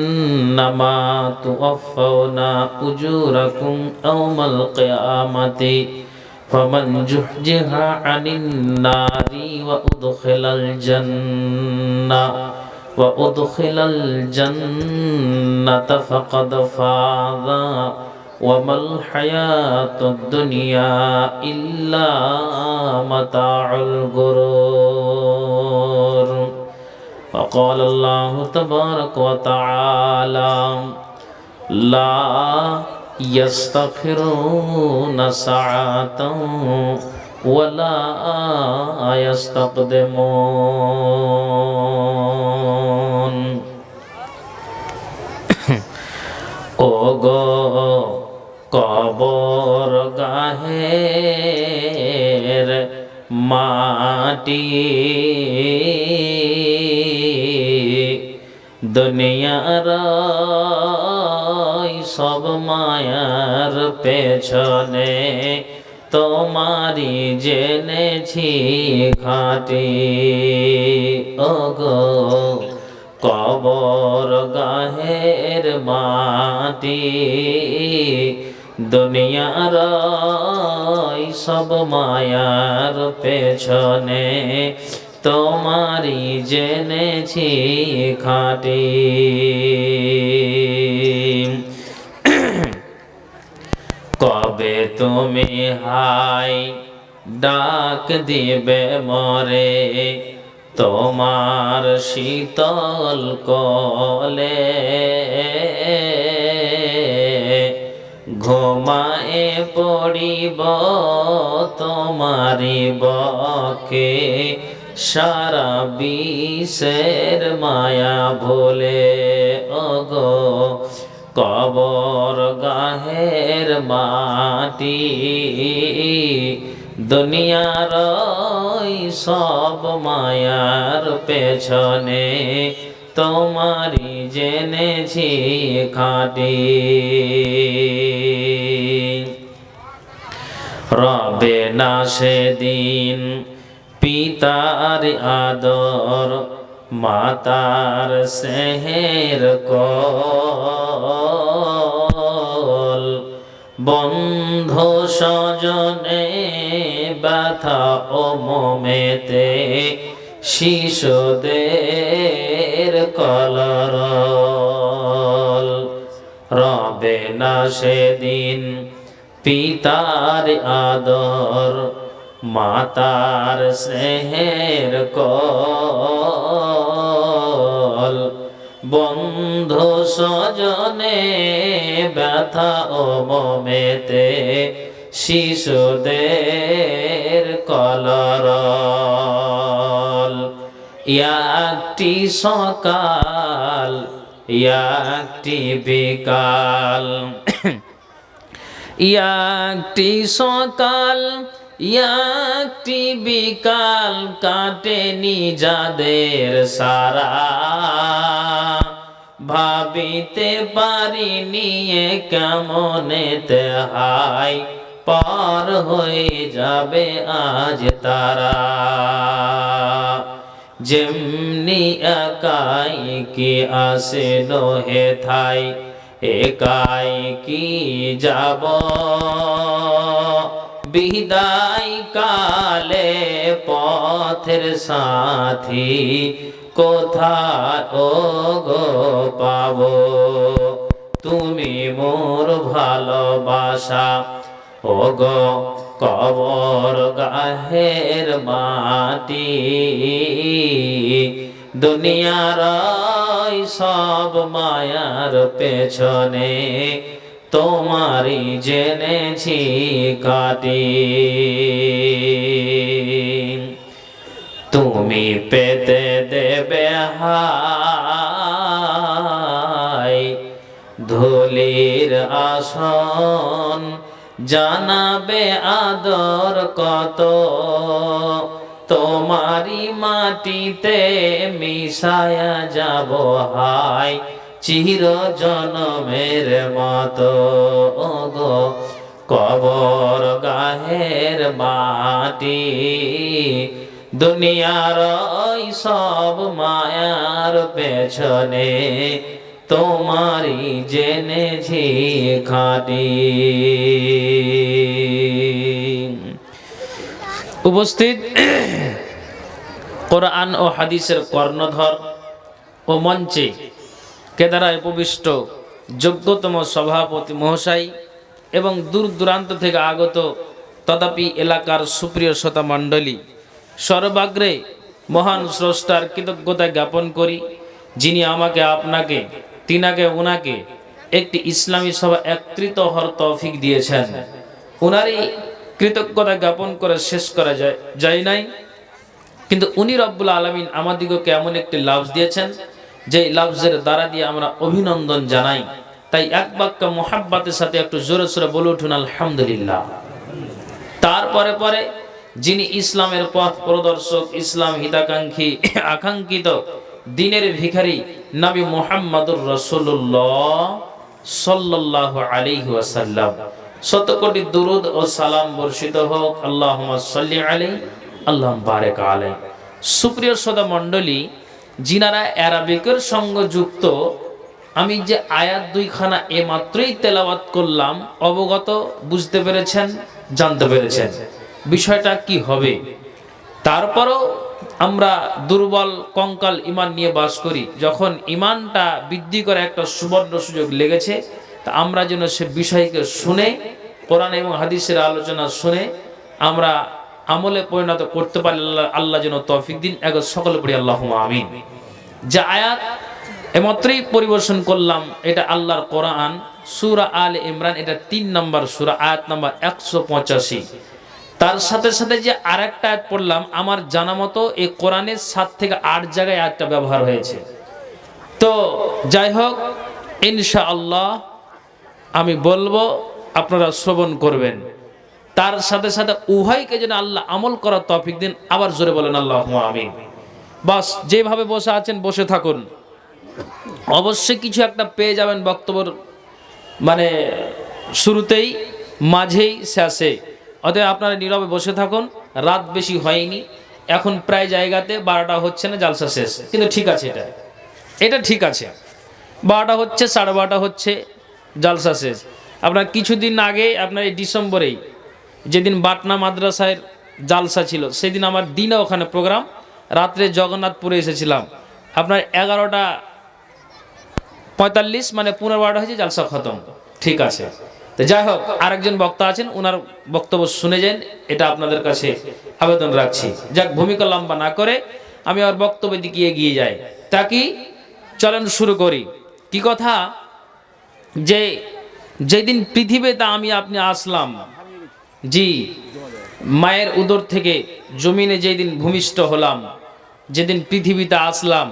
إنما توفون أجوركم يوم القيامة فمن جحجح عن النار وأدخل الجنة وأدخل الجنة فقد فاز وما الحياة الدنيا إلا متاع الغرور وقال الله تبارك وتعالى لا يستغفرون ساعة ولا يستقدمون ও গো কবর গাহের মাটি দুনিয়ার সব মায়ার পেছনে, তোমারি জেনেছি ঘাটি। ওগো, কবর গাহের মাটি দুনিয়ার সব মায়ার পেছনে তোমারি জেনেছি খাটি। কবে তুমি হাই ডাক দিবে মরে, তোমার শীতল কলে ঘুমায়ে পড়িব তোমারি বকে। সারা বিষের মায়া ভোলে, ওগো কবর গাহের মাটি। দুনিয়ার সব মায়ার পেছনে তোমারি জেনেছি খাটি। রবে না সেদিন পিতার আদর, মাতার সেহের কল। বন্ধ সজনে ব্যথা ও মমেতে শিশুদের কলর। রবে না সেদিন পিতার আদর মাতার স্নেহের কল। বন্ধু সজনে ব্যথা ও মমেতে শিশুদের কলর। একটি সকাল একটি বিকাল। একটি সকাল একটি বিকাল কাটেনি যাদের সারা। ভাবিতে পারি নিয়ে কেমনেতে হাই পার হয়ে যাবে আজ তারা। যেমনি একাই কি আসে নহে থাই, একাই কি যাব? বিদায় কালে পথের সাথী কোথায়? ও গো পাব, তুমি মোর ভালোবাসা। ও গো কবর গাহের মাটি, দুনিয়ার সব মায়ার পেছনে তোমারি জেনেছি কাটি তুমি পেতে দেবে হাই ধুলির আসন, জানাবে আদর কত। তোমারি মাটিতে মিশায়া যাব হাই চির জনমের মতো কবর গাহের মাটি। দুনিয়ার ওই সব মায়ার পেছনে তোমারি জেনেছি খাটি। উপস্থিত কোরআন ও হাদিসের কর্ণধর ও মঞ্চে কেদারায় উপবিষ্ট, যোগ্যতম সভাপতি মহাশয় এবং দূর দূরান্ত থেকে আগত তথাপি এলাকার সুপ্রিয় শ্রোতা মণ্ডলী, সর্বাগ্রে মহান স্রষ্টার কৃতজ্ঞতা জ্ঞাপন করি, যিনি আমাকে আপনাকে, তিনাকে ওনাকে একটি ইসলামী সভা একত্রিত হওয়ার তৌফিক দিয়েছেন। ওনারই কৃতজ্ঞতা জ্ঞাপন করে শেষ করা যায় যায় নাই। কিন্তু উনি রব্বুল আলমিন আমাদিগকে এমন একটি লাভ দিয়েছেন যে লাফজের দ্বারা দিয়ে আমরা অভিনন্দন জানাই, তাই এক বাক্য মোহাব্বাতের সাথে একটু জোরে সোরে বলে উঠুন, আলহামদুলিল্লাহ। তারপরে পরে যিনি ইসলামের পথ প্রদর্শক, ইসলাম হিতাকাঙ্ক্ষী, আকাঙ্ক্ষিত, দিনের ভিখারি নবী মোহাম্মদুর রসুল্লাহ সাল্লাহ আলাইহি ওয়াসাল্লাম। শত কোটি দুরুদ ও সালাম বর্ষিত হোক আল্লাহ সাল্লি আলাই আল্লাহ বারেক আলাই সুপ্রিয় সদা মণ্ডলী যিনারা অ্যারাবিকের সঙ্গ যুক্ত। আমি যে আয়াত দুইখানা এ মাত্রই তেলাওয়াত করলাম, অবগত বুঝতে পেরেছেন, জানতে পেরেছেন। বিষয়টা কি হবে? তারপরও আমরা দুর্বল কঙ্কাল ইমান নিয়ে বাস করি। যখন ইমানটা বৃদ্ধি করে একটা সুবর্ণ সুযোগ লেগেছে, তা আমরা যেন সে বিষয়কে শুনে, কোরআন এবং হাদিসের আলোচনা শুনে আমরা আমলে পরিণত করতে পারি আল্লাহ যেন তৌফিক দিন। এক সকলে পড়ি আল্লাহ আমিন। যে আয়াত, এমাত্রই পরিবেশন করলাম, এটা আল্লাহর কোরআন। সুরা আল ইমরান, এটা তিন নম্বর সুরা, আয়াত নম্বর একশো পঁচাশি। তার সাথে সাথে যে আরেকটা আয়াত পড়লাম, আমার জানা মতো এই কোরআনের সাত থেকে আট জায়গায় আয়াতটা ব্যবহার হয়েছে। তো যাই হোক ইনশা আল্লাহ আমি বলব, আপনারা শ্রবণ করবেন। তার সাথে সাথে উভয়কে যেন আল্লাহ আমল করার তফিক দিন, আবার জোরে বলেন আল্লাহ আমিন। বাস, যেভাবে বসে আছেন, বসে থাকুন। অবশ্যই কিছু একটা পেয়ে যাবেন বক্তব্যর মানে শুরুতেই, মাঝেই, শেষে। অতএব আপনারা নীরবে বসে থাকুন, রাত বেশি হয়নি, এখন প্রায় জায়গাতে বারোটা হচ্ছে না, জালসা শেষ। কিন্তু ঠিক আছে এটা। এটা ঠিক আছে। বারোটা হচ্ছে, সাড়ে বারোটা হচ্ছে, জালসা শেষ। আপনার কিছুদিন আগে, আপনার এই ডিসেম্বরেই যেদিন বাটনা মাদ্রাসায় জালসা ছিল, সেদিন আমার দিনে ওখানে প্রোগ্রাম রাত্রে জগন্নাথপুরে এসেছিলাম। আপনার এগারোটা পঁয়তাল্লিশ মানে পনেরো বারোটা হয়েছে, জালসা খতম। ঠিক আছে। তো যাই হোক, আরেকজন বক্তা আছেন ওনার বক্তব্য শুনে যান, এটা আপনাদের কাছে আবেদন রাখছি। যাক, ভূমিকা লম্বা না করে আমি আমার বক্তব্যের দিকে এগিয়ে যাই। তা কি? চলেন শুরু করি। কি কথা? যে যেদিন পৃথিবীতে আমি, আপনি আসলাম জি, মায়ের উদর থেকে জমিনে যেদিন ভূমিষ্ঠ হলাম, যেদিন পৃথিবীতে আসলাম,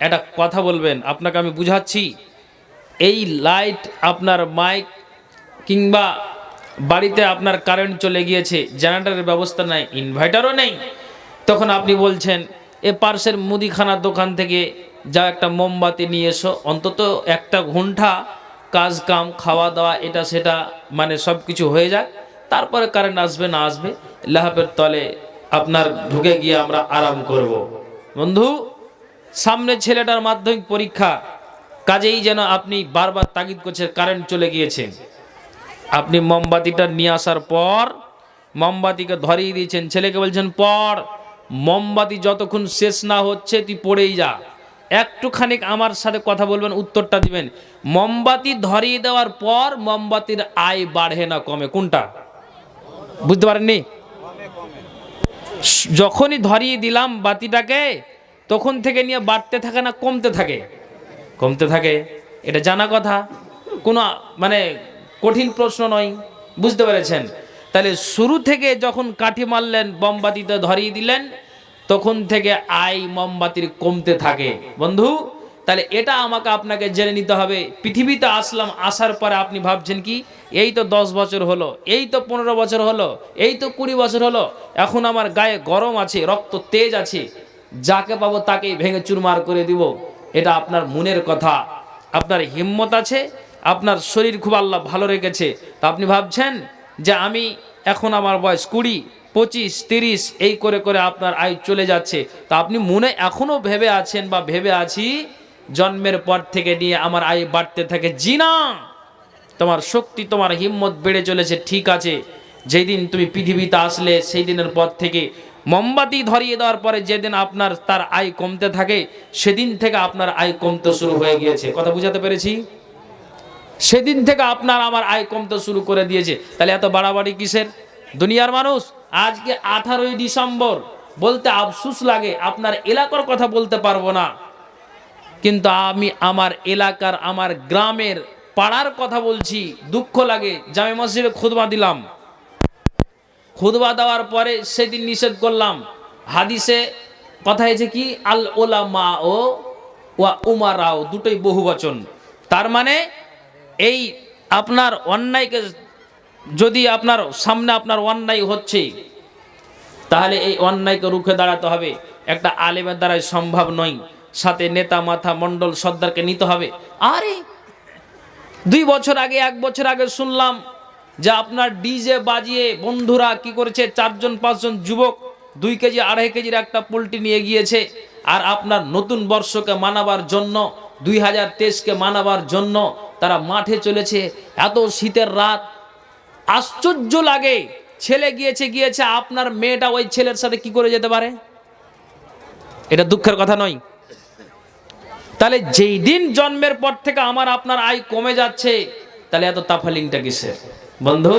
একটা কথা বলবেন, আপনাকে আমি বুঝাচ্ছি, এই লাইট আপনার মাইক কিংবা বাড়িতে আপনার কারেন্ট চলে গিয়েছে জেনারেটারের ব্যবস্থা নাই ইনভার্টারও নেই, তখন আপনি বলছেন, এ পার্শ্বের মুদিখানার দোকান থেকে যা একটা মোমবাতি নিয়ে এসো, অন্তত একটা ঘণ্টা কাজ কাম খাওয়া দাওয়া এটা সেটা মানে সব কিছু হয়ে যাক। তারপরে কারেন্ট আসবে না আসবে, লাহাবের তলে আপনার ঢুকে গিয়ে আমরা আরাম করব। বন্ধু, সামনে ছেলেটার মাধ্যমিক পরীক্ষা, কাজেই যেন আপনি বারবার তাগিদ করছেন কারেন্ট চলে গিয়েছে। আপনি মোমবাতিটা নিয়ে আসার পর, মোমবাতিকে ধরিয়ে দিয়েছেন, ছেলেকে বলছেন পর মোমবাতি যতক্ষণ শেষ না হচ্ছে, তুই পড়েই যা। একটুখানি আমার সাথে কথা বলবেন, উত্তরটা দিবেন। মোমবাতি ধরিয়ে দেওয়ার পর, মোমবাতির আয় বাড়ে না কমে। কোনটা? বুঝতে পারেননি? যখনই ধরিয়ে দিলাম বাতিটাকে, তখন থেকে নিয়ে বাড়তে থাকে না, কমতে থাকে? কমতে থাকে। এটা জানা কথা। কোনো মানে কঠিন প্রশ্ন নয়। বুঝতে পেরেছেন? তাহলে শুরু থেকে যখন কাঠি মারলেন মোমবাতিতে ধরিয়ে দিলেন, তখন থেকে আই মোমবাতির কমতে থাকে। বন্ধু তাহলে এটা আমাকে আপনাকে জেনে নিতে হবে। পৃথিবীতে আসলাম, আসার পরে আপনি ভাবছেন কি? এই তো দশ বছর হলো, এই তো পনেরো বছর হলো, এই তো কুড়ি বছর হলো, এখন আমার গায়ে গরম আছে, রক্ত তেজ আছে, যাকে পাবো তাকেই ভেঙে চুরমার করে দিব। এটা আপনার মনের কথা। আপনার হিম্মত আছে, আপনার শরীর খুব আল্লাহ ভালো রেখেছে। তা আপনি ভাবছেন যে আমি এখন আমার বয়স কুড়ি, পঁচিশ, তিরিশ, এই করে করে আপনার আয়ু চলে যাচ্ছে। তা আপনি মনে এখনও ভেবে আছেন বা ভেবে আছি? জন্মের পর থেকে নিয়ে আমার আয় বাড়তে থাকে। জি না তোমার শক্তি, তোমার হিম্মত বেড়ে চলেছে, ঠিক আছে। যেদিন তুমি পৃথিবীতে আসলে, সেই দিনের পর থেকে মোমবাতি ধরিয়ে দেওয়ার পরে যেদিন আপনার তার আয় কমতে থাকে, সেদিন থেকে আপনার আয় কমতে শুরু হয়ে গিয়েছে। কথা বুঝাতে পেরেছি? সেদিন থেকে আপনার আমার আয় কমতে শুরু করে দিয়েছে। তাহলে এত বাড়াবাড়ি কিসের? দুনিয়ার মানুষ, আজকে আঠারোই ডিসেম্বর, বলতে আফসুস লাগে, আপনার এলাকার কথা বলতে পারব না। কিন্তু আমি আমার এলাকার, আমার গ্রামের পাড়ার কথা বলছি, দুঃখ লাগে। জামে মসজিদে খুদবা দিলাম। খুদবা দেওয়ার পরে সেদিন নিষেধ করলাম। হাদিসে কথা হয়েছে কি? আল ওলা মা ও ওয়া উমারাও, দুটোই বহু বচন তার মানে এই আপনার অন্যায়কে যদি আপনার সামনে আপনার অন্যায় হচ্ছে, তাহলে এই অন্যায়কে রুখে দাঁড়াতে হবে। একটা আলেমের দ্বারাই সম্ভব নয়। সাথে নেতা, মাথা, মণ্ডল সর্দারকে নিতে হবে। আরে, দুই বছর আগে, এক বছর আগে শুনলাম যে আপনার ডিজে বাজিয়ে বন্ধুরা কি করেছে? চারজন, পাঁচজন যুবক দুই কেজি, আড়াই কেজির একটা পোলট্রি নিয়ে গিয়েছে। আর আপনার নতুন বর্ষকে মানাবার জন্য, দুই হাজার তেইশকে মানাবার জন্য তারা মাঠে চলেছে। এত শীতের রাত, আশ্চর্য লাগে। ছেলে গিয়েছে গিয়েছে, আপনার মেয়েটা ওই ছেলের সাথে কি করে যেতে পারে? এটা দুঃখের কথা নয়। তাহলে যেই দিন জন্মের পর থেকে আমার আপনার আয় কমে যাচ্ছে, তাহলে এত তাফালিংটা কিসের? বন্ধু,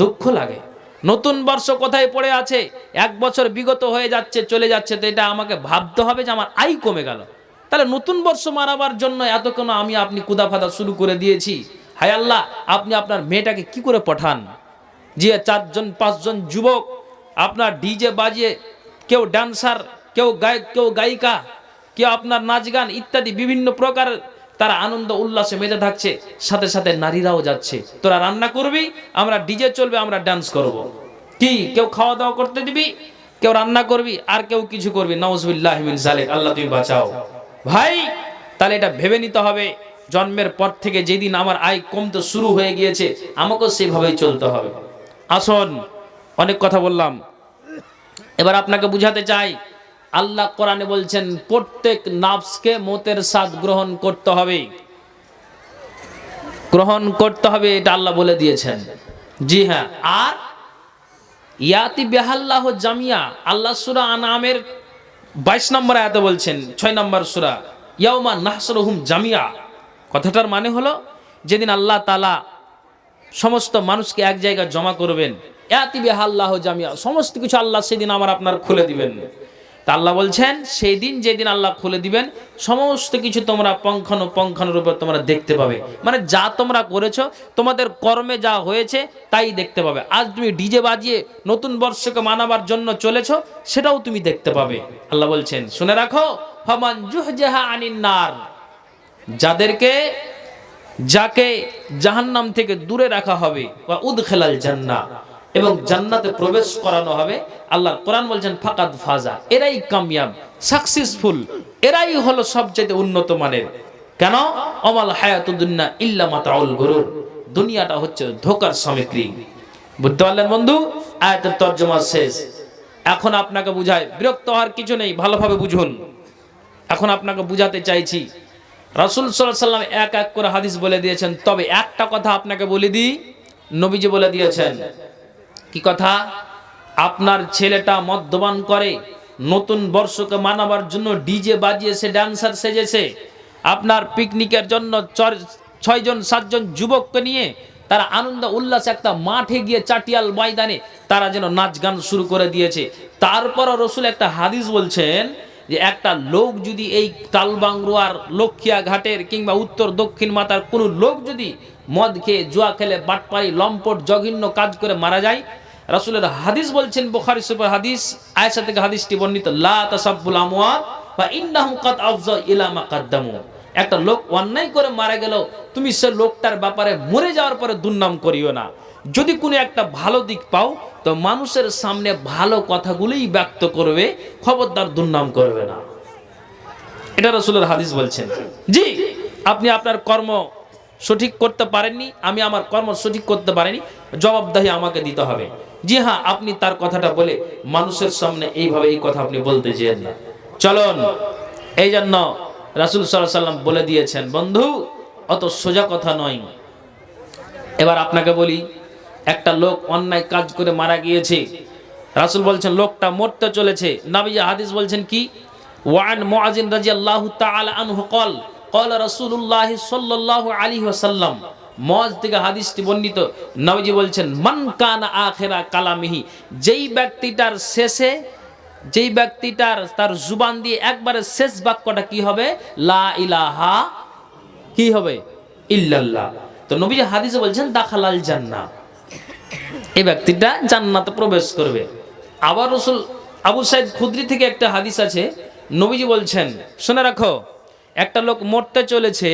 দুঃখ লাগে। নতুন বর্ষ কোথায় পড়ে আছে, এক বছর বিগত হয়ে যাচ্ছে, চলে যাচ্ছে, তো এটা আমাকে ভাবতে হবে যে আমার আয় কমে গেল। তাহলে নতুন বর্ষ মারাবার জন্য এত কোনো আমি আপনি কুদাফাদা শুরু করে দিয়েছি। হায় আল্লাহ, আপনি আপনার মেয়েটাকে কি করে পাঠান? যে চারজন, পাঁচজন যুবক, আপনার ডিজে বাজিয়ে, কেউ ড্যান্সার কেউ গায়ক কেউ গায়িকা কেউ আপনার নাচ গান ইত্যাদি বিভিন্ন প্রকার তারা আনন্দ, উল্লাসে মেতে থাকছে, সাথে সাথে নারীরাও যাচ্ছে। তোরা রান্না করবি, আমরা ডিজে চলবে, আমরা ডান্স করব। কি? কেউ খাওয়া দাওয়া করতে দিবি? কেউ রান্না করবি? আর কেউ কিছু করবি? আল্লাহ তুমি বাঁচাও। ভাই, তাহলে এটা ভেবে নিতে হবে, জন্মের পর থেকে যেদিন আমার আয় কমতে শুরু হয়ে গিয়েছে, আমাকেও সেভাবেই চলতে হবে। আসুন, অনেক কথা বললাম। এবার আপনাকে বুঝাতে চাই আল্লাহ কোরআনে বলছেন, প্রত্যেক নাফসকে মতের স্বাদ গ্রহণ করতে হবে। গ্রহণ করতে হবে, এটা আল্লাহ বলে দিয়েছেন। জি হ্যাঁ আর ইয়াতি বেহাল্লাহ জামিয়া, আল্লাহ সুরা আনামের বাইশ নম্বর আয়াতে বলছেন, ছয় নম্বর সুরা, ইয়াউমা নাহসরহুম জামিয়া। কথাটার মানে হলো, যেদিন আল্লাহ তালা সমস্ত মানুষকে এক জায়গায় জমা করবেন, ইয়াতি বেহাল্লাহ জামিয়া, সমস্ত কিছু আল্লাহ সেদিন আমার আপনার খুলে দিবেন। তা আল্লাহ বলছেন, সেই দিন যেদিন আল্লাহ খুলে দিবেন, সমস্ত কিছু তোমরা পঙ্খানু উপর তোমরা দেখতে পাবে। মানে যা তোমরা করেছ, তোমাদের কর্মে যা হয়েছে, তাই দেখতে পাবে। আজ তুমি ডিজে বাজিয়ে নতুন বর্ষকে মানাবার জন্য চলেছো, সেটাও তুমি দেখতে পাবে। আল্লাহ বলছেন, শুনে রাখো, ফমান জুহজাহা আনিন নার। যাদেরকে, যাকে জাহান্নাম থেকে দূরে রাখা হবে বা উদ খেলাল জান্না এবং জান্নাতে প্রবেশ করানো হবে। আল্লাহর কোরআন বলছেন, ফাকাদ ফাজা। এরাই কামিয়াব সাকসেসফুল এরাই হলো সবচেয়ে উন্নত মানের। কেন? অমাল হায়াতুদ্দুন্না ইল্লা মাতাউল গরুর। দুনিয়াটা হচ্ছে ধোকার সামগ্রী। বুঝতে পারলেন বন্ধু? আয়াতের তর্জমা শেষ। এখন আপনাকে বুঝায় বিরক্ত হওয়ার কিছু নেই, ভালোভাবে বুঝুন। এখন আপনাকে বুঝাতে চাইছি, রাসুল সাল্লাহ সাল্লাম এক এক করে হাদিস বলে দিয়েছেন। তবে একটা কথা আপনাকে বলে দিই, নবীজি বলে দিয়েছেন কি কথা? আপনার ছেলেটা মদ্যপান করে, নতুন বর্ষকে মানাবার জন্য ডিজে বাজিয়েছে ড্যান্সার সেজেছে। আপনার পিকনিকের জন্য ছয়জন, সাতজন যুবককে নিয়ে তারা আনন্দ, উল্লাসে একটা মাঠে গিয়ে চাটিয়াল ময়দানে তারা যেন নাচ গান শুরু করে দিয়েছে। তারপরও রসুল একটা হাদিস বলছেন যে, একটা লোক যদি এই তালবাংরুয়ার লক্ষিয়া ঘাটের কিংবা উত্তর দক্ষিণ মাতার কোনো লোক যদি মদ খেয়ে, জুয়া খেলে, বাটপাড়ি, লম্পট, জঘন্য কাজ করে মারা যায় রাসূলের হাদিস বলছেন, বুখারী সুপার হাদিস, আয়েশা থেকে হাদিসটি বর্ণিত, লা তাসাব্বুল বা ইন্নাহুম কাদ আফজা ইলা কাদ্দামু। একটা লোক অন্যায় করে মারা গেল তুমি সে লোকটার ব্যাপারে মরে যাওয়ার পরে দুর্নাম করিও না। যদি কোনো একটা ভালো দিক পাও, তো মানুষের সামনে ভালো কথাগুলোই ব্যক্ত করবে, খবরদার দুর্নাম করবে না। এটা রসুলের হাদিস বলছেন। জি, আপনি আপনার কর্ম সঠিক করতে পারেননি, আমি আমার কর্ম সঠিক করতে পারিনি, জবাবদাহি আমাকে দিতে হবে। জি হ্যাঁ আপনি তার কথাটা বলে মানুষের সামনে এইভাবে এই কথা আপনি বলতে চেয়েন না। চলন, এই জন্য রাসুল সাল্লাহ সাল্লাম বলে দিয়েছেন, বন্ধু, অত সোজা কথা নয়। এবার আপনাকে বলি, একটা লোক অন্যায় কাজ করে মারা গিয়েছে। রাসুল বলছেন, লোকটা মরতে চলেছে। নাবিজা হাদিস বলছেন কি ওয়ান মোয়াজিন রাজি আল্লাহ তাল আনহকল কল রসুল্লাহ সাল্লাহ আলী ওসাল্লাম মজ থেকে হাদিসটি বর্ণিত। নবজি বলছেন, মান কান আখেরা কালামিহি, যেই ব্যক্তিটার শেষে, যেই ব্যক্তিটার তার জুবান দিয়ে একবারে শেষ বাক্যটা কি হবে? লা ইলাহা কি হবে? ইল্লাল্লাহ। তো নবী হাদিসে বলছেন, দাখালাল জান্না এই ব্যক্তিটা জান্নাতে প্রবেশ করবে। আবার রসুল আবু সাইদ খুদ্রি থেকে একটা হাদিস আছে। নবীজি বলছেন, শুনে রাখো। একটা লোক মরতে চলেছে,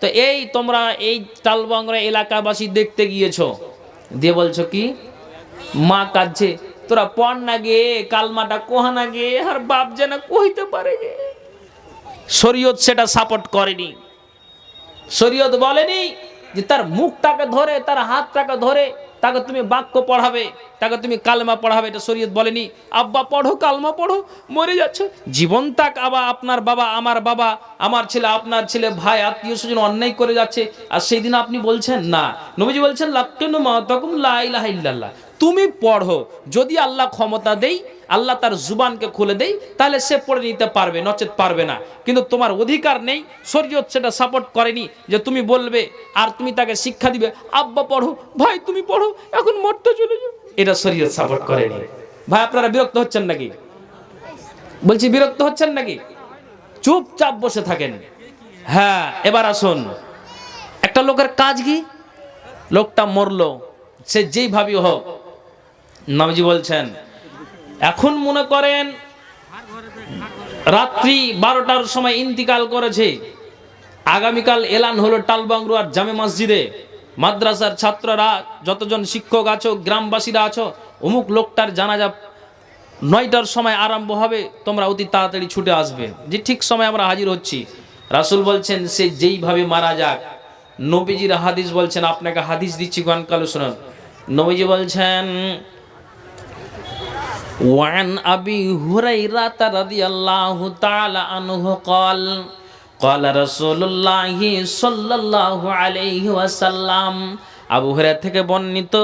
তো এই তোমরা এই তালবাংরা এলাকাবাসী দেখতে গিয়েছো। দিয়ে বলছো কি? মা কাঁদছে, তোরা পড় না গে, কালমাটা কোহা না গে, আর বাপ যেন কইতে পারে শরীয়ত সেটা সাপোর্ট করেনি। শরীয়ত বলেনি যে তার মুখটাকে ধরে, তার হাতটাকে ধরে তাকে তুমি বাক্য পড়াবে, তাকে তুমি কালমা পড়াবে, এটা শরীয়ত বলেনি। আব্বা, পড়ো, কালমা পড়ো, মরে যাচ্ছ। জীবন তাক আবার আপনার বাবা, আমার বাবা, আমার ছেলে, আপনার ছেলে, ভাই, আত্মীয় স্বজন অন্যায় করে যাচ্ছে। আর সেই দিন আপনি বলছেন, না। নবীজি বলছেন লাক্কেনু মা তখন লা ইলাহা ইল্লাল্লাহ। তুমি পড়ো, যদি আল্লাহ ক্ষমতা দেই আল্লাহ তার জুবানকে খুলে দেয় তাহলে সে পড়ে নিতে পারবে, নচেত পারবে না। কিন্তু তোমার অধিকার নেই, শরীয়ত সেটা সাপোর্ট করেনি যে তুমি বলবে আর তুমি তাকে শিক্ষা দিবে, আব্বা, পড়ো, ভাই, তুমি পড়ো, এখন মরতে চলে যাও। এটা শরীয়ত সাপোর্ট করেনি। ভাই, আপনারা বিরক্ত হচ্ছেন নাকি? বলছি, বিরক্ত হচ্ছেন নাকি? চুপচাপ বসে থাকেন। হ্যাঁ এবার আসুন। একটা লোকের কাজ কি? লোকটা মরলো, সে যেইভাবেই হোক। নবজি বলছেন এখন মনে করেন, রাত্রি বারোটার সময় ইন্তিকাল করেছে। আগামীকাল এলান হলো টালবাংরুয়ার জামে মসজিদে। মাদ্রাসার ছাত্ররা, যতজন শিক্ষক আছো, গ্রামবাসীরা আছো, অমুক লোকটার জানা জানাজা নয়টার সময় আরম্ভ হবে, তোমরা অতি তাড়াতাড়ি ছুটে আসবে। যে ঠিক সময় আমরা হাজির হচ্ছি। রাসুল বলছেন, সে যেইভাবে মারা যাক, নবীজির হাদিস বলছেন, আপনাকে হাদিস দিচ্ছি গান কালো শুনুন। নবীজি বলছেন وعن أبي هريرة رضي الله تعالى عنه قال قال رسول الله صلى الله عليه وسلم আবু হুরায়রা থেকে বর্ণিত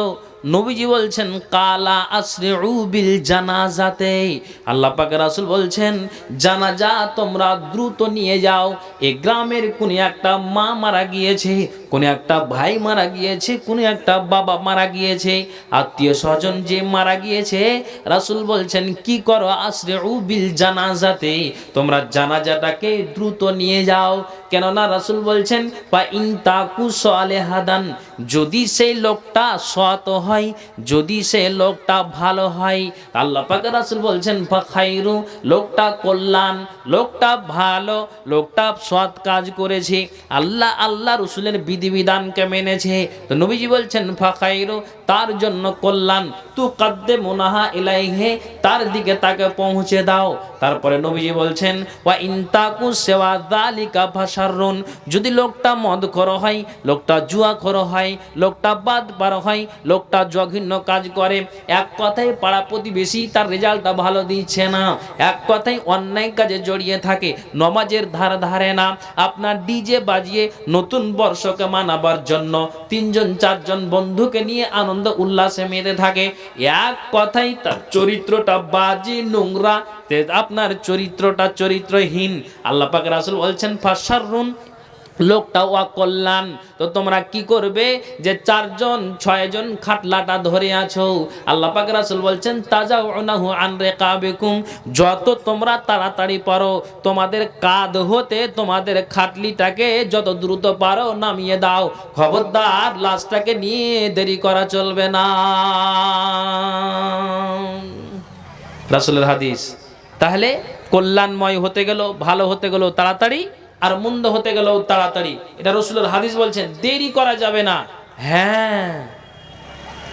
নবীজি বলছেন, কালা আসরিউ বিল জানাজাতে। আল্লাহ পাক রাসুল বলছেন, জানাজা তোমরা দ্রুত নিয়ে যাও। এ গ্রামের কোন একটা মা মারা গিয়েছে, কোন একটা ভাই মারা গিয়েছে, কোন একটা বাবা মারা গিয়েছে। আত্মীয় স্বজন যে মারা গিয়েছে, রাসূল বলছেন, কি করো আসরিউ বিল জানাজাতে? তোমরা জানাজাটাকে দ্রুত নিয়ে যাও। কেননা রাসুল বলছেন বা ইনতাকু সালেহাদান। যদি সেই লোকটা সৎ হয়, যদি সে লোকটা ভালো হয়, আল্লাহ পাক রাসুল বলছেন ফাখাইরু লোকটা কল্যাণ, লোকটা ভালো, লোকটা সৎ কাজ করেছে, আল্লাহ আল্লাহ রসুলের বিধিবিধানকে মেনেছে। তো নবীজি বলছেন ফাখাইরু তার জন্য কল্যাণ। তু কাদ্দে মোনাহা ইলাইহে, তার দিকে তাকে পৌঁছে দাও। তারপরে নবীজি বলছেন, ওয়া ইনতাকু সেওয়া দালিকা ভাষারুন যদি লোকটা মদ করো হয়, লোকটা জুয়া করো হয়, লোকটা বাদ পারো হয়, লোকটা জঘন্য কাজ করে, এক কথায় পাড়া প্রতিবেশী তার রেজাল্টটা ভালো দিচ্ছে না। এক কথায় অন্যায় কাজে জড়িয়ে থাকে, নমাজের ধার ধারে না। আপনার ডিজে বাজিয়ে নতুন বর্ষকে মানাবার জন্য তিনজন, চারজন বন্ধুকে নিয়ে আনন্দ উল্লাসে মেতে থাকে। এক কথাই তার চরিত্রটা বাজি নোংরা। আপনার চরিত্রটা চরিত্রহীন। আল্লাহ পাক রাসুল বলছেন ফাসারুন লোকটা ওয়া কল্যাণ তো তোমরা কি করবে যে চারজন, ছয়জন খাটলাটা ধরে আছো? আল্লাহ পাক রাসূল বলছেন তাজা তাজাউনাহু আন রিকাবিকুম। যত তোমরা তাড়াতাড়ি পারো, তোমাদের কাঁধ হতে তোমাদের খাটলিটাকে যত দ্রুত পারো নামিয়ে দাও। খবরদার, লাশটাকে নিয়ে দেরি করা চলবে না। রাসূলের হাদিস। তাহলে কল্যাণময় হতে গেল, ভালো হতে গেল, তাড়াতাড়ি আর মুন্দ হতে গেলেও তাড়াতাড়ি। এটা রসুলের হাদিস বলছেন, দেরি করা যাবে না। হ্যাঁ।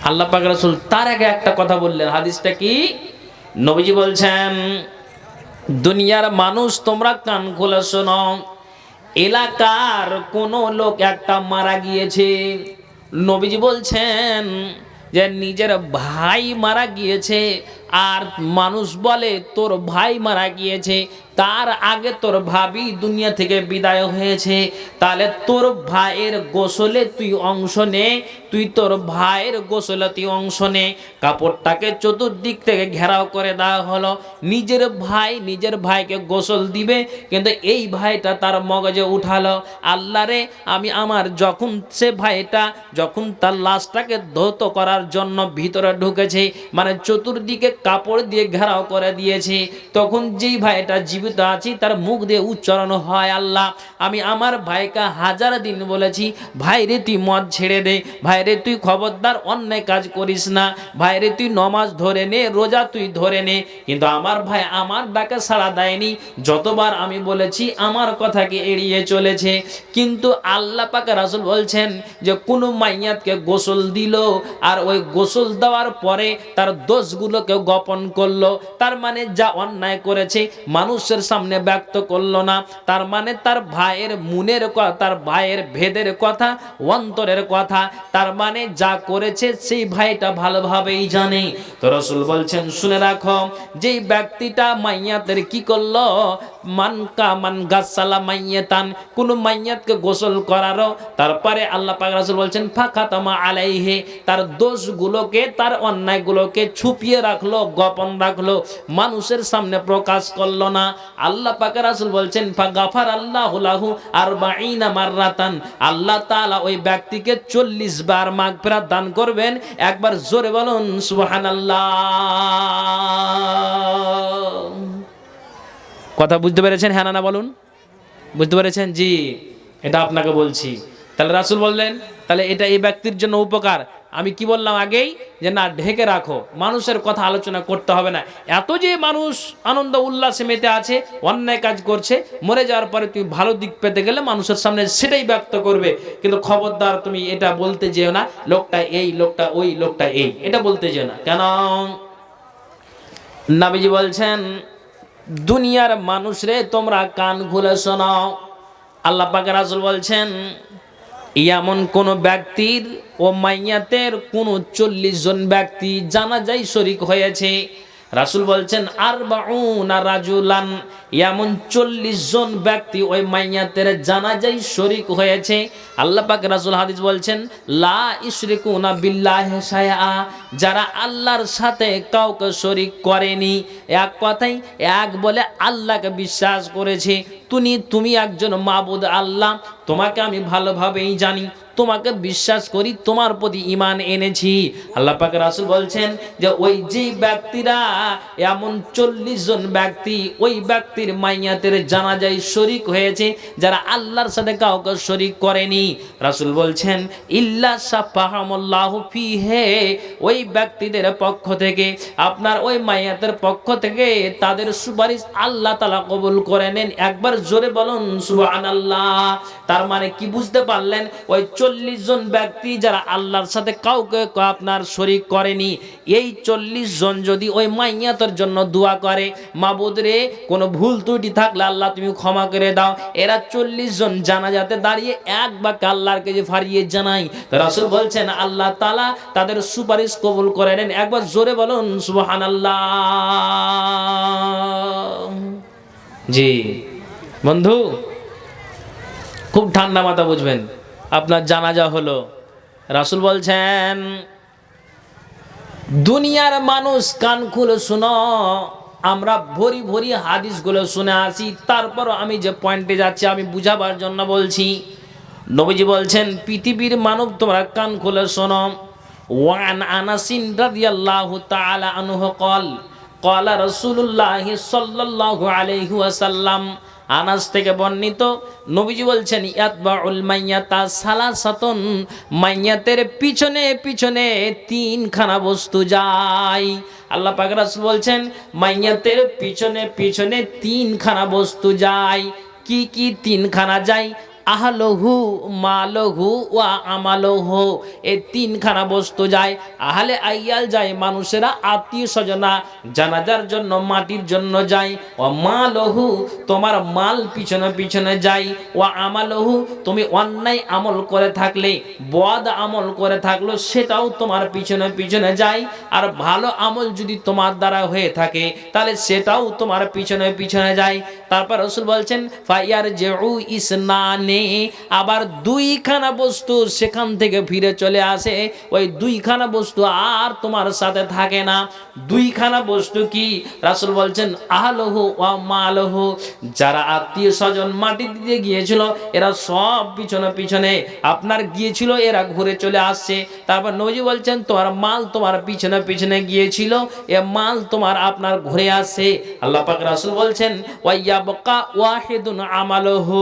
আল্লাহ পাক রসুল তার আগে একটা কথা বললেন, হাদিসটা কি? নবীজি বলছেন, দুনিয়ার মানুষ তোমরা কান খুলে শোনো, এলাকার কোনো লোক একটা মারা গিয়েছে। নবীজি বলছেন যে, নিজের ভাই মারা গিয়েছে, আর মানুষ বলে, তোর ভাই মারা গিয়েছে। তার আগে তোর ভাবি দুনিয়া থেকে বিদায় হয়েছে, তাহলে তোর ভাইয়ের গোসলে তুই অংশ নে, তুই তোর ভাইয়ের গোসলে তুই অংশ নে। কাপড়টাকে চতুর্দিক থেকে ঘেরাও করে দেওয়া হলো। নিজের ভাই নিজের ভাইকে গোসল দিবে, কিন্তু এই ভাইটা তার মগজে উঠালো, আল্লাহ রে, আমি আমার যখন সে ভাইটা, যখন তার লাশটাকে ধৌত করার জন্য ভিতরে ঢুকেছে মানে চতুর্দিকে কাপড় দিয়ে ঘেরাও করে দিয়েছে, তখন যেই ভাইটা জীবিত আছি, তার মুখ দিয়ে উচ্চারণ হয় আল্লাহ। আমি আমার ভাইকে হাজার দিন বলেছি, ভাই রে, তুই মদ ছেড়ে দে। ভাই রে, তুই খবরদার, অন্যায় কাজ করিস না। ভাই রে, তুই নমাজ ধরে নে, রোজা তুই ধরে নে। কিন্তু আমার ভাই আমার ডাকে সাড়া দেয়নি। যতবার আমি বলেছি, আমার কথাকে এড়িয়ে চলেছে? কিন্তু আল্লাহ পাকে রাসুল বলছেন যে, কোনো মাইয়াতকে গোসল দিল আর ওই গোসল দেওয়ার পরে তার দোষগুলোকে গোপন করল। তার মানে যা অন্যায় করেছে মানুষের সামনে ব্যক্ত করল না। তার মানে তার ভাইয়ের মুনের কথা তার ভাইয়ের ভেদের কথা, অন্তরের কথা, তার মানে যা করেছে সেই ভাইটা ভালোভাবেই জানে। তো রসুল বলছেন, শুনে রাখো, যেই ব্যক্তিটা মাইয়াতের কি করল মানকা মান গাছালা মাইয়াতান, কোন মাইয়াতকে গোসল করারও। তারপরে আল্লাহ পাক রাসূল বলছেন, ফাকাতামা আলাইহে তার দোষগুলোকে, তার অন্যায়গুলোকে ছুপিয়ে রাখল, গোপন রাখল, মানুষের সামনে প্রকাশ করল না। আল্লাহ পাক রাসূল বলছেন ফাগাফার আল্লাহু লাহু আরবাঈনা মাররাতান আল্লাহ তাআলা ওই ব্যক্তিকে 40 বার মাগফিরাত দান করবেন। একবার জোরে বলুন, সুবহানাল্লাহ। কথা বুঝতে পেরেছেন হ্যাঁ না বলুন? বুঝতে পেরেছেন? জি, এটা আপনাকে বলছি। তাহলে রাসুল বললেন, তাহলে এটা এই ব্যক্তির জন্য উপকার। আমি কি বললাম আগেই? যে না, ঢেকে রাখো। মানুষের কথা আলোচনা করতে হবে না। এত যে মানুষ আনন্দ উল্লাসে মেতে আছে, অন্যায় কাজ করছে, মরে যাওয়ার পরে তুমি ভালো দিক পেতে গেলে মানুষের সামনে সেটাই ব্যক্ত করবে। কিন্তু খবরদার তুমি এটা বলতে যেও না, লোকটা এই, লোকটা ওই, লোকটা এই। এটা বলতে যেও না। কেন? নাবিজি বলছেন দুনিয়ার মানুষরে তোমরা কান খুলে শোনাও আল্লাহ পাকের রাসূল বলছেন এমন কোন ব্যক্তির ও মাইয়াতের কোন চল্লিশ জন ব্যক্তি জানাজাই শরিক হয়েছে। রাসূল বলছেন আর রাজুলান। এমন চল্লিশ জন ব্যক্তি ওই মাইয়াতের জানাজাই শরিক হয়েছে। আল্লাহ পাক রাসূল হাদিস বলছেন, লা ইশরিকুনা বিল্লাহি শাইআ। যারা আল্লাহর সাথে কাউকে শরিক করেনি, এক কথাই এক বলে আল্লাহকে বিশ্বাস করেছে। তুমি তুমি একজন মাবুদ আল্লাহ, তোমাকে আমি ভালোভাবেই জানি। তোমাকে বিশ্বাস করি, তোমার প্রতি ইমান এনেছি। আল্লাহ পাক রাসূল বলছেন যে, ওই যে ব্যক্তিরা, এমন চল্লিশ জন ব্যক্তি, ওই ব্যক্তির মাইয়াতের জানাজায় শরিক হয়েছে, যারা আল্লাহর সাথে কাউকে শরিক করেনি। রাসূল বলছেন, ইল্লা ফিহে ওই ব্যক্তিদের পক্ষ থেকে, আপনার ওই মাইয়াতের পক্ষ থেকে তাদের সুপারিশ আল্লাহ তালা কবুল করে নেন। একবার জোরে বলুন, সুবহানাল্লাহ তার মানে কি বুঝতে পারলেন? ওই চল্লিশ জন ব্যক্তি যারা আল্লাহর সাথে কাউকে আপনার শরিক করেনি, এই চল্লিশ জন যদি ওই মাইয়াতের জন্য দোয়া করে মাবুদ রে কোনো ভুল ত্রুটি থাকলে আল্লাহ তুমি ক্ষমা করে দাও। এরা চল্লিশ জন জানাজাতে দাঁড়িয়ে এক বাক্য আল্লাহরকে যে ফারিয়ে জানাই রাসুল বলছেন, আল্লাহ তালা তাদের সুপারিশ কবুল করে নেন। একবার জোরে বলুন সুবহান জি। বন্ধু, খুব ঠান্ডা মাথা বুঝবেন। আপনার জানাজা হলো রাসূল বলছেন দুনিয়ার মানুষ কান খুলে শুনো আমরা ভরি ভরি হাদিসগুলো শুনে আসি তারপর আমি যে পয়েন্টে যাচ্ছি আমি বুঝাবার জন্য বলছি নবীজি বলছেন পৃথিবীর মানব তোমরা কান খুলে শোনো ওয়ান আনাসিন রাদিয়াল্লাহু তাআলা আনহু قال قال رسول الله صلى الله عليه وسلم আনাস থেকে বর্ণিত। নবীজি বলছেন, ইয়াতবাউল মাইয়াতা সালাসাতুন, মাইয়াতের পিছনে পিছনে তিনখানা বস্তু যায়। আল্লাহ পাক রাসূল বলছেন, মাইয়াতের পিছনে পিছনে তিনখানা বস্তু যায়। কি কি তিনখানা যায়? আহলহু মালহু ওয়া আমালহু। এই তিনখানা বস্তু যায়। আহলে আইয়াল যায়, মানুষেরা আত্মীয় স্বজনা জানাজার জন্য, মাটির জন্য যায়। ও মালহু তোমার মাল পিছনে পিছনে যায়। ও আমালহু তুমি অন্যায় আমল করে থাকলে, বদ আমল করে থাকল, সেটাও তোমার পিছনে পিছনে যায়। আর ভালো আমল যদি তোমার দ্বারা হয়ে থাকে, তাহলে সেটাও তোমার পিছনে পিছনে যায়। তারপর রসুল বলছেন ফাইয়ার জেউ ইসনানে আবার দুইখানা বস্তু সেখান থেকে ফিরে চলে আসে। ওই দুইখানা বস্তু আর তোমার সাথে থাকে না। দুইখানা বস্তু কি? রাসুল বলছেন, আহলহু ওয়া যারা আত্মীয় স্বজন মাটি দিতে গিয়েছিল, এরা সব পিছনে পিছনে আপনার গিয়েছিল, এরা ঘুরে চলে আসছে। তারপর নবজি বলছেন, তোমার মাল তোমার পিছনে পিছনে গিয়েছিল, এ মাল তোমার আপনার ঘুরে আসছে। আল্লাহ পাক রাসূল বলছেন, ওয়াইয়াবকা ওয়াহিদুন আমালহু।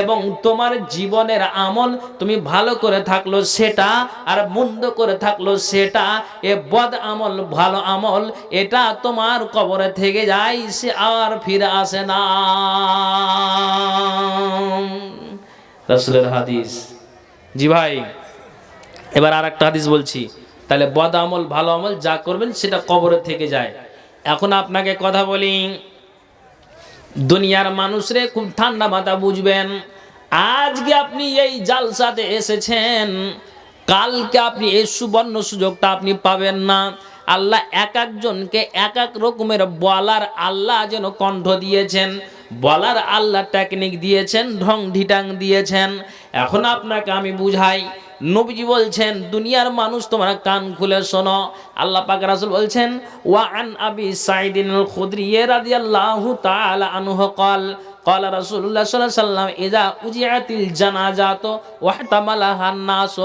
এবং তোমার জীবনের আমল তুমি ভালো করে থাকল সেটা আর মন্দ করে থাকল সেটা, এ বদ আমল ভালো আমল, এটা তোমার কবরে থেকে যায়, সে আর ফিরে আসে না। রাসূলের হাদিস। জি ভাই, এবার আর একটা হাদিস বলছি। তাহলে বদ আমল ভালো আমল যা করবেন সেটা কবরে থেকে যায়। এখন আপনাকে কথা বলি, দুনিয়ার মানুষরে খুব ঠান্ডা মাথা বুঝবেন। আজকে আপনি এই জালসাতে এসেছেন, কালকে আপনি এই সুবর্ণ সুযোগটা আপনি পাবেন না। আল্লাহ এক একজনকে এক এক রকমের বলার আল্লাহ যেন কণ্ঠ দিয়েছেন, বলার আল্লাহ টেকনিক দিয়েছেন, ঢং ঢিটাং দিয়েছেন। এখন আপনাকে আমি বুঝাই, নবীজি বলছেন, দুনিয়ার মানুষ তোমার কান খুলে শোনো। আল্লাহ পাক রাসুল বলছেন ওয়ান আবি সাইদিন খুদ্রি রাদিয়াল্লাহু তাআলা আনহু কল قال رسول الله صلى الله عليه وسلم اذا اجيعت الجنازات واحتملها الناس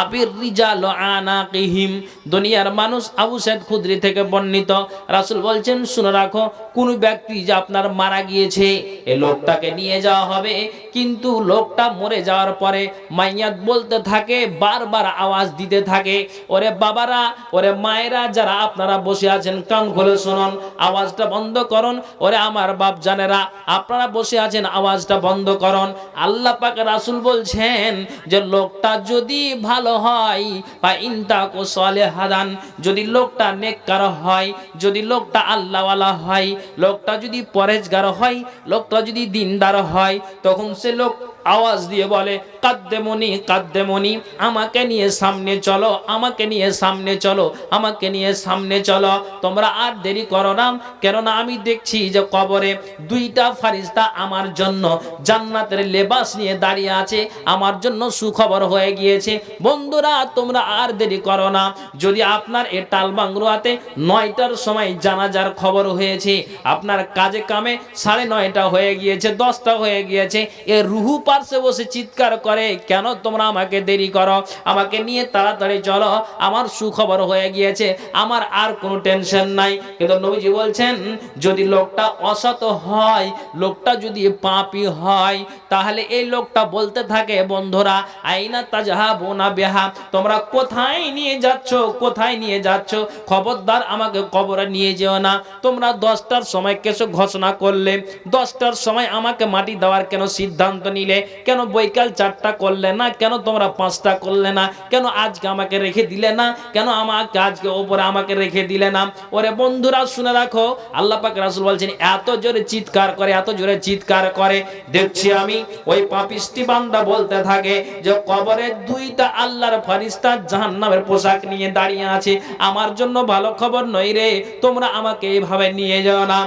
আবির রিজাল আনাকিহিম দুনিয়ার মানুষ আবু সাইদ খুদরি থেকে বর্ণিত রাসূল বলছেন শুনে রাখো কোন ব্যক্তি যে আপনার মারা গিয়েছে এই লোকটাকে নিয়ে যাওয়া হবে কিন্তু লোকটা মরে যাওয়ার পরে মাইয়াত বলতে থাকে বারবার আওয়াজ দিতে থাকে ওরে বাবারা ওরে মায়েরা যারা আপনারা বসে আছেন কান খুলে শুনুন আওয়াজটা বন্ধ করুন ওরে আমার বাপ জানেরা আপনারা বসে আছেন, আওয়াজটা বন্ধ করন। আল্লাহ পাক রাসূল বলছেন যে, লোকটা যদি ভালো হয় বা ইনতাকু সালেহাদান যদি লোকটা নেককার হয়, যদি লোকটা আল্লাহওয়ালা হয়, লোকটা যদি পরেজগার হয়, লোকটা যদি দিনদার হয়, তখন সে লোক আওয়াজ দিয়ে বলে, কাদ্দেমনি কাদ্দেমনি, আমাকে নিয়ে সামনে চলো, আমাকে নিয়ে সামনে চলো, আমাকে নিয়ে সামনে চলো। তোমরা আর দেরি করো না, কেননা আমি দেখছি যে কবরে দুইটা ফারিস্তা আমার জন্য জান্নাতের লেবাস নিয়ে দাঁড়িয়ে আছে, আমার জন্য সুখবর হয়ে গিয়েছে। বন্ধুরা, তোমরা আর দেরি করো না। যদি আপনার এ টালবাংরুয়াতে নয়টার সময় জানাজার খবর হয়েছে, আপনার কাজে কামে সাড়ে নয়টা হয়ে গিয়েছে, দশটা হয়ে গিয়েছে, এ রুহু পার্শ্বে বসে চিৎকার করে, কেন তোমরা আমাকে দেরি করো? আমাকে নিয়ে তাড়াতাড়ি চলো। আমার সুখবর হয়ে গিয়েছে। আমার আর কোনো টেনশন নাই। কিন্তু নবীজি বলছেন, যদি লোকটা অসত হয়, লোকটা যদি পাপি হয়, তাহলে এই লোকটা বলতে থাকে, বন্ধুরা, আইনা তাজাহা বোনা বেহা, তোমরা কোথায় নিয়ে যাচ্ছ? কোথায় নিয়ে যাচ্ছ? খবরদার আমাকে কবরে নিয়ে যেও না। তোমরা দশটার সময় কেসো ঘোষণা করলে। দশটার সময় আমাকে মাটি দেওয়ার কেন সিদ্ধান্ত নিলে? কেন বৈকাল চারটা করলে না? কেন তোমরা পাঁচটা করলে না? কেন আজকে আমাকে রেখে দিলে না? কেন আমাকে আজকে ওপরে আমাকে রেখে দিলে না? ওরে বন্ধুরা, শুনে রাখো, আল্লাহ পাক রাসূল বলছেন, এত জোরে চিৎকার করে, এত জোরে চিৎকার করে। দেখছি আমি, ওই পাপিষ্টি বান্দা বলতে থাকে যে, কবরে দুইটা আল্লাহর ফরিস্তা জাহান্নামের পোশাক নিয়ে দাঁড়িয়ে আছে। আমার জন্য ভালো খবর নই রে, তোমরা আমাকে এইভাবে নিয়ে যাও না।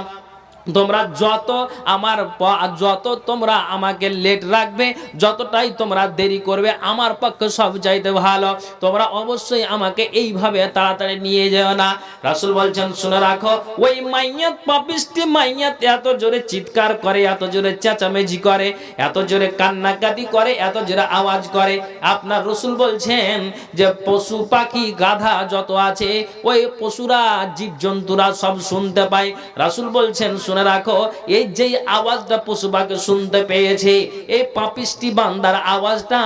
তোমরা যত আমার যত তোমরা আমাকে লেট রাখবে, যতটাই তোমরা দেরি করবে, আমার পক্ষে সব চাইতে ভালো। তোমরা অবশ্যই আমাকে এইভাবে তাড়াতাড়ি নিয়ে যেও না। রাসূল বলছেন, শুনে রাখো, ওই মাইয়াত, পাপিষ্টি মাইয়াত এত জোরে চিৎকার করে, এত জোরে চেঁচামেচি করে, এত জোরে কান্নাকাটি করে, এত জোরে আওয়াজ করে। আপনার রসুল বলছেন যে, পশু, পাখি, গাধা যত আছে, ওই পশুরা জীবজন্তুরা সব শুনতে পায়। রাসুল বলছেন, শুনে রাখো এই যে আওয়াজটা পশু শুনতে পেয়েছে এই পাপিষ্টি বান্দার আওয়াজটা